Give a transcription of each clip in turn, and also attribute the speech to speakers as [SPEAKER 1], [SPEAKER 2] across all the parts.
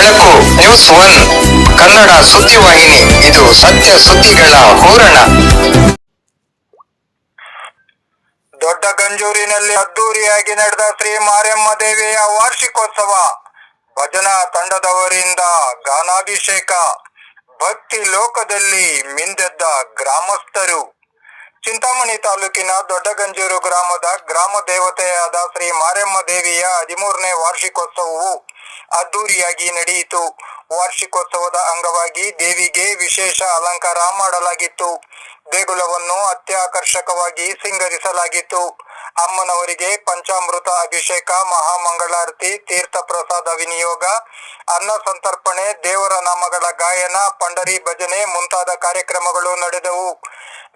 [SPEAKER 1] ಬೆಳಕು news one. Kannada ಸುದ್ದಿವಾಹಿನಿ ಇದು ಸತ್ಯ ಸುದ್ದಿಗಳ ಹೋರಣ. ದೊಡ್ಡ ಗಂಜೂರಿನಲ್ಲಿ ಅದ್ದೂರಿಯಾಗಿ ನಡೆದ ಶ್ರೀ ಮಾರಿಯಮ್ಮ ದೇವಿಯ ವಾರ್ಷಿಕೋತ್ಸವ. ಭಜನಾ ತಂಡದವರಿಂದ ಗಾನಾಭಿಷೇಕ. ಭಕ್ತಿ ಲೋಕದಲ್ಲಿ ಮಿಂದೆದ್ದ ಗ್ರಾಮಸ್ಥರು. ಚಿಂತಾಮಣಿ ತಾಲೂಕಿನ ದೊಡ್ಡಗಂಜೂರು ಗ್ರಾಮದ ಗ್ರಾಮ ದೇವತೆಯಾದ ಶ್ರೀ ಮಾರಮ್ಮ ದೇವಿಯ ಹದಿಮೂರನೇ ವಾರ್ಷಿಕೋತ್ಸವವು ಅದ್ದೂರಿಯಾಗಿ ನಡೆಯಿತು. ವಾರ್ಷಿಕೋತ್ಸವದ ಅಂಗವಾಗಿ ದೇವಿಗೆ ವಿಶೇಷ ಅಲಂಕಾರ ಮಾಡಲಾಗಿತ್ತು. ದೇಗುಲವನ್ನು ಅತ್ಯಾಕರ್ಷಕವಾಗಿ ಸಿಂಗರಿಸಲಾಗಿತ್ತು. ಅಮ್ಮನವರಿಗೆ ಪಂಚಾಮೃತ ಅಭಿಷೇಕ, ಮಹಾಮಂಗಳಾರತಿ, ತೀರ್ಥ ಪ್ರಸಾದ ವಿನಿಯೋಗ, ಅನ್ನ ಸಂತರ್ಪಣೆ, ದೇವರ ನಾಮಗಳ ಗಾಯನ, ಪಂಡರಿ ಭಜನೆ ಮುಂತಾದ ಕಾರ್ಯಕ್ರಮಗಳು ನಡೆದವು.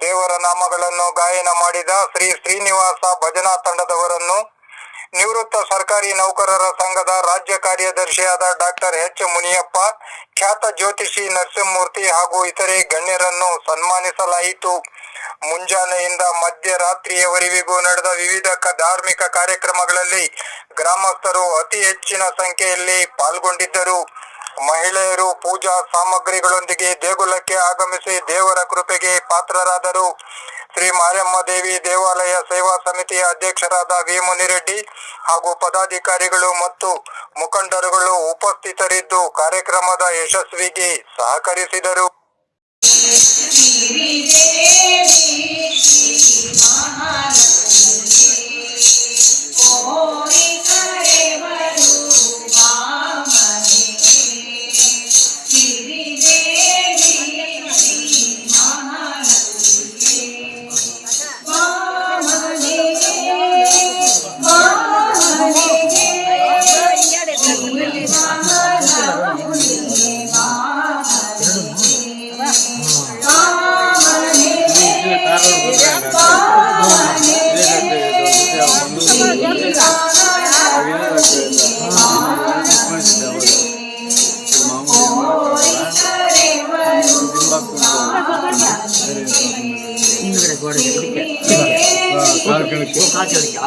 [SPEAKER 1] ದೇವರ ನಾಮಗಳನ್ನು ಗಾಯನ ಮಾಡಿದ ಶ್ರೀ ಶ್ರೀನಿವಾಸ ಭಜನಾ ತಂಡದವರನ್ನು ನಿವೃತ್ತ ಸರ್ಕಾರಿ ನೌಕರರ ಸಂಘದ ರಾಜ್ಯ ಕಾರ್ಯದರ್ಶಿಯಾದ ಡಾಕ್ಟರ್ ಎಚ್ ಮುನಿಯಪ್ಪ, ಖ್ಯಾತ ಜ್ಯೋತಿಷಿ ನರಸಿಂಹಮೂರ್ತಿ ಹಾಗೂ ಇತರೆ ಗಣ್ಯರನ್ನು ಸನ್ಮಾನಿಸಲಾಯಿತು. ಮುಂಜಾನೆಯಿಂದ ಮಧ್ಯರಾತ್ರಿಯವರೆವಿಗೂ ನಡೆದ ವಿವಿಧ ಧಾರ್ಮಿಕ ಕಾರ್ಯಕ್ರಮಗಳಲ್ಲಿ ಗ್ರಾಮಸ್ಥರು ಅತಿ ಹೆಚ್ಚಿನ ಸಂಖ್ಯೆಯಲ್ಲಿ ಪಾಲ್ಗೊಂಡಿದ್ದರು. ಮಹಿಳೆಯರು ಪೂಜಾ ಸಾಮಗ್ರಿಗಳೊಂದಿಗೆ ದೇಗುಲಕ್ಕೆ ಆಗಮಿಸಿ ದೇವರ ಕೃಪೆಗೆ ಪಾತ್ರರಾದರು. ಶ್ರೀ ಮಾರಮ್ಮ ದೇವಿ ದೇವಾಲಯ ಸೇವಾ ಸಮಿತಿಯ ಅಧ್ಯಕ್ಷರಾದ ವಿ ಮುನಿರೆಡ್ಡಿ ಹಾಗೂ ಪದಾಧಿಕಾರಿಗಳು ಮತ್ತು ಮುಖಂಡರುಗಳು ಉಪಸ್ಥಿತರಿದ್ದು ಕಾರ್ಯಕ್ರಮದ ಯಶಸ್ವಿಗೆ ಸಹಕರಿಸಿದರು.
[SPEAKER 2] ಗೋಡೆ ಇದಕ್ಕೆ ಕಾಚು ಅದಕ್ಕೆ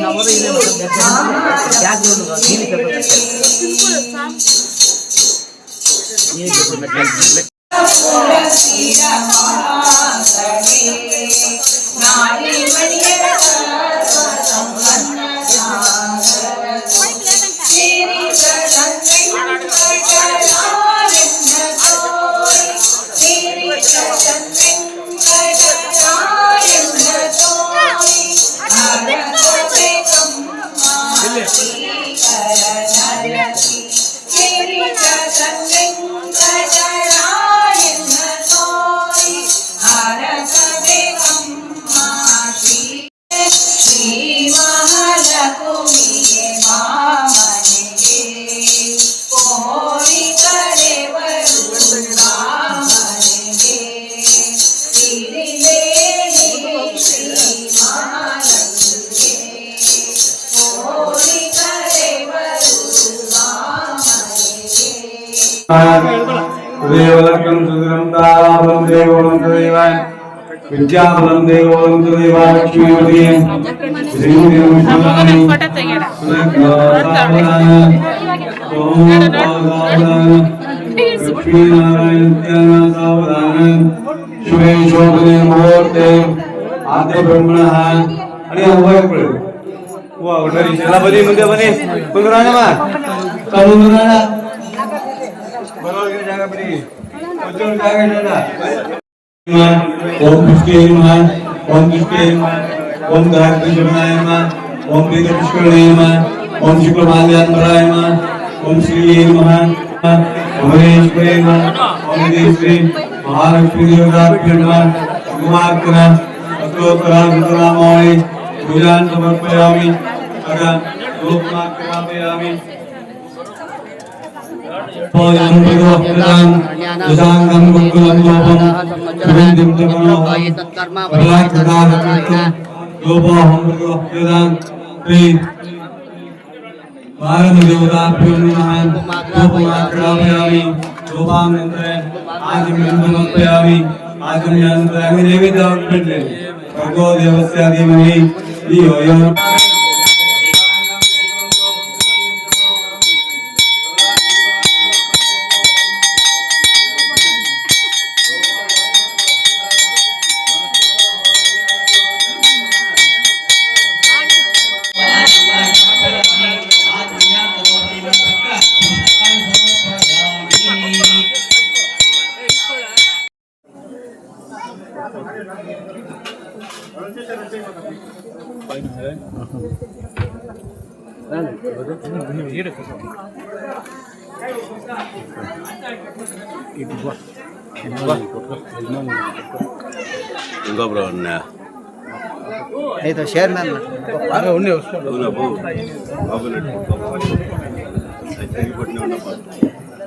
[SPEAKER 2] ನಮ್ಮದು ಇದೆ ಬ್ಯಾಕ್
[SPEAKER 3] ಗ್ರೌಂಡ್ ನೀನು
[SPEAKER 2] ತಗೋಬೇಕು ನೀನು ತಗೋಬೇಕು Gracias. தேவலக்கம் சுதிரம் தாராபலம் தேவோலம் தலைவாய் வித்யாபலம் தேவோலம் தலைவாய் லட்சுமிபதி ஸ்ரீதேவம் சுதாமி ஓம் பாதான லட்சுமிநாராயணத்யான சாவதான சுவே சோபனே முகூர்த்தே ஆத்ர பிரம்மண आणि उभा पडेल वा ओम पुष्के ओम पुष्के ओम गायत्रीय ओम वेदपुष्करणाय ओम शुक्लमाल्यान्वराय ओम श्री नमः भुवनेश्वरे नमः ओम देशे महालक्ष्मी देवताभ्य नमः कुमारकरा अस्तोत्तरा रुद्रनामावली पूजान् समर्पयामि अथ लोकमान् समापयामि പോയം ഭഗവത്പ്രദാം യഥാംഗം മംഗളം ലോപം സുഗന്ധിം തമനോഹം പ്രളാകൃതാനകൃത്യം
[SPEAKER 4] ലോപോഹം ഭഗവത്പ്രദാം ശ്രീ ഭാരതദേവതാഭ്യോ നമഃ ലോപമാക്രാമയാമി ലോപാനന്തരം ആദിമന്ത്രമപ്പയാമി ആദിമന്ത്രം അങ്ങനെ വിധം ഭഗവദേവസ്യാദിമനേ യോ യോ
[SPEAKER 3] ఇంకొకరు ఉన్నా
[SPEAKER 5] అయితే షేర్ ఉండే వస్తున్నాడు బాబు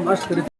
[SPEAKER 5] ಮಸ್ತ್
[SPEAKER 2] ಕರಿತೀವಿ